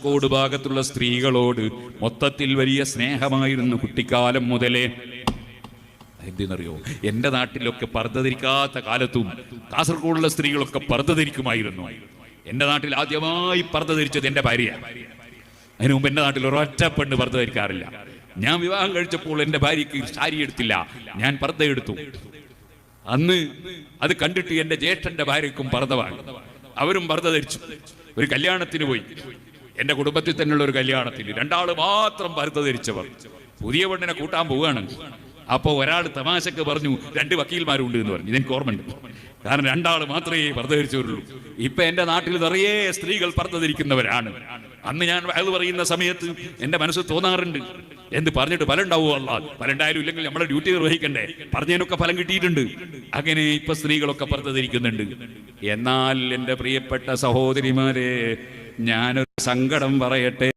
കാസർഗോഡ് ഭാഗത്തുള്ള സ്ത്രീകളോട് മൊത്തത്തിൽ വലിയ സ്നേഹമായിരുന്നു കുട്ടിക്കാലം മുതലേ. എന്തിനറിയോ എന്റെ നാട്ടിലൊക്കെ പർദ്ധ കാലത്തും കാസർഗോഡുള്ള സ്ത്രീകളൊക്കെ പർദ്ധ ധരിക്കുമായിരുന്നു എന്റെ നാട്ടിൽ ആദ്യമായി പർദ്ധ ധരിച്ചത് എന്റെ ഭാര്യ. അതിനു മുമ്പ് എന്റെ നാട്ടിൽ ഒരൊറ്റ പെണ്ണ് പർദ്ധ ധരിക്കാറില്ല ഞാൻ വിവാഹം കഴിച്ചപ്പോൾ എന്റെ ഭാര്യക്ക് സാരി എടുത്തില്ല. ഞാൻ പർദ്ധ എടുത്തു. അന്ന് അത് കണ്ടിട്ട് എന്റെ ജ്യേഷ്ഠന്റെ ഭാര്യക്കും പർദ്ധവാണ് വാങ്ങി അവരും പർദ്ധ ധരിച്ചു. ഒരു കല്യാണത്തിന് പോയി. എന്റെ കുടുംബത്തിൽ തന്നെയുള്ള ഒരു കല്യാണത്തിൽ രണ്ടാൾ മാത്രം പരുത്ത ധരിച്ചവർ. പുതിയ പെണ്ണിനെ കൂട്ടാൻ പോവുകയാണ്. അപ്പോൾ ഒരാൾ തമാശക്ക് പറഞ്ഞു രണ്ട് വക്കീൽമാരുണ്ട് എന്ന് പറഞ്ഞു. ഇതെനിക്ക് ഓർമ്മയുണ്ട്. കാരണം രണ്ടാൾ മാത്രമേ പർദ്ദ ധരിച്ചവരുള്ളൂ. ഇപ്പൊ എന്റെ നാട്ടിൽ നിറയെ സ്ത്രീകൾ പർദ്ദ ധരിക്കുന്നവരാണ്. അന്ന് ഞാൻ അത് പറയുന്ന സമയത്ത് എന്റെ മനസ്സ് തോന്നാറുണ്ട്. എന്ത് പറഞ്ഞിട്ട് ഫലം അല്ല ഫലം ഉണ്ടായാലും ഇല്ലെങ്കിൽ നമ്മുടെ ഡ്യൂട്ടി നിർവഹിക്കണ്ടേ? പറഞ്ഞതിനൊക്കെ ഫലം കിട്ടിയിട്ടുണ്ട്. അങ്ങനെ ഇപ്പൊ സ്ത്രീകളൊക്കെ പർദ്ദ ധരിക്കുന്നുണ്ട്. എന്നാൽ എന്റെ പ്രിയപ്പെട്ട സഹോദരിമാരെ ഞാനൊരു സങ്കടം പറയട്ടെ.